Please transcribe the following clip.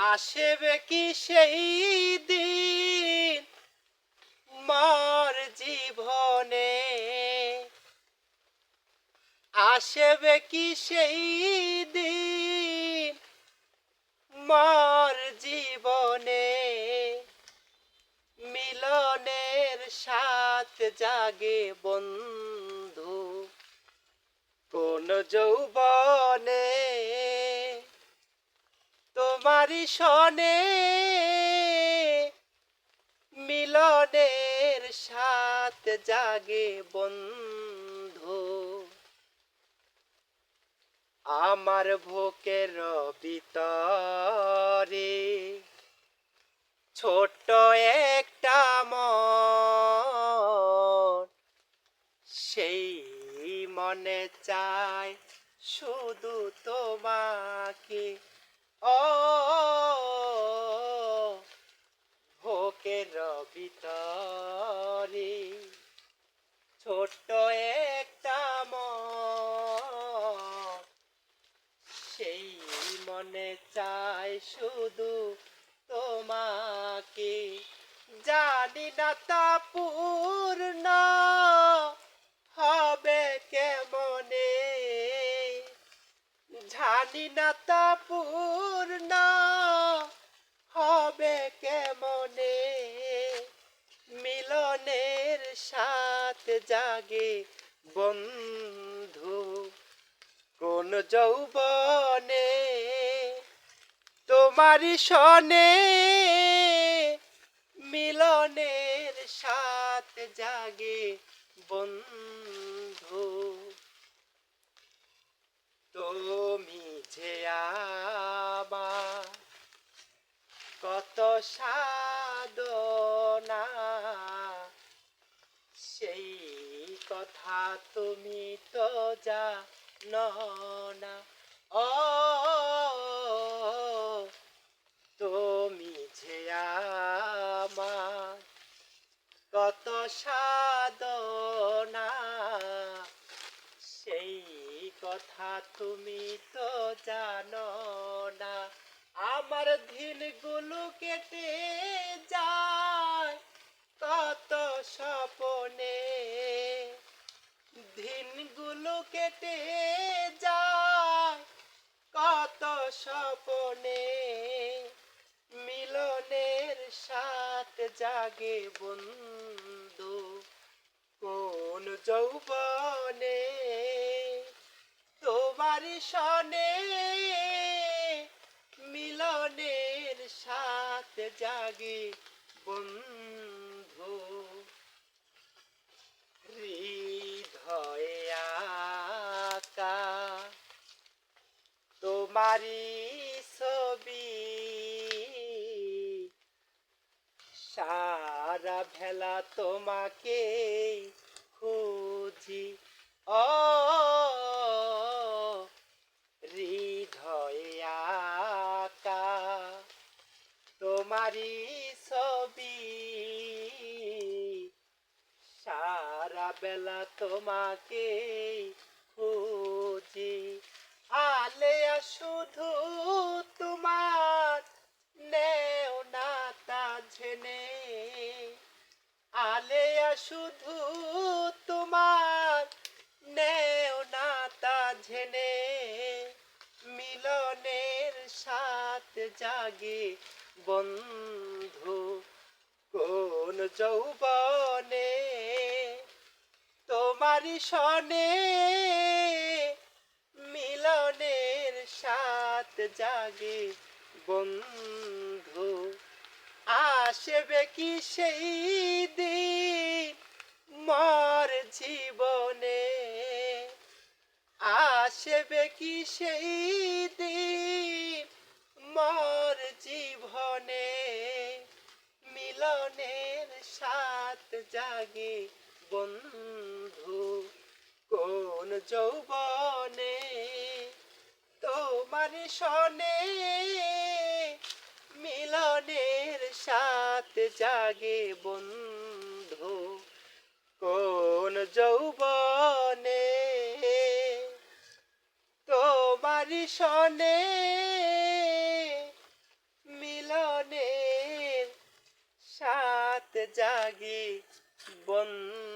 আসবে কি সেই দিন? মার জীবনে। আসবে কি সেই দিন? মার জীবনে। মিলনের সাথ জাগে বন্ধু। কোন যৌবনে তোমারই সনে মিলনের সাথ জাগে বন্ধু। আমার ভোকের ভিতরে ছোট্ট একটা মন, সেই মনে চায় শুধু তোমাকে ও ভোকের ভিতরে ছোট্ট একটা মন সেই মনে চায় শুধু তোমাকে। জানি না তা পূর্ণ হবে কেমনে। জানি না তা পূর্ণ হবে কেমনে। মিলনের সাথ জাগে বন্ধু কোন যৌবনে। তোমারই সনে মিলনের সাথ জাগে বন্ধু। তুমি যে আমার কত সাধনা, সেই কথা তুমি তো জানো না। ও তুমি যে আমার কত সাধনা সেই কথা তুমি তো জানো না। আমার দিনগুলো কেটে যায়। কত স্বপনে দিনগুলো কেটে যায়। কত স্বপনে মিলনের সাথ জাগে বন্ধু। কোন যৌবনে, তোমার সনে মিলনের সাথ জাগে বন্ধু। হৃদয়ে আকা তোমারি ছবি, সারা ভেলা তোমাকে খুঁজি। ও হৃদয়াকা তোমারি ছবি। সারা বেলা তোমাকে খুঁজি। আলেয়া তোমার নেও না তা ঝেনে মিলনের সাথ জাগে বন্ধু কোন যৌবনে? তোমারই সনে মিলনের সাথ জাগে বন্ধু। আসবে কি সেই দিন সেই দিন মর জীবনে মিলনের সাথ জাগে বন্ধু, কোন যৌবনে তোমার সনে মিলনের সাথ জাগে বন্ধু, কোন যৌবনে সনে মিলনের সাত জাগে বন্ধ।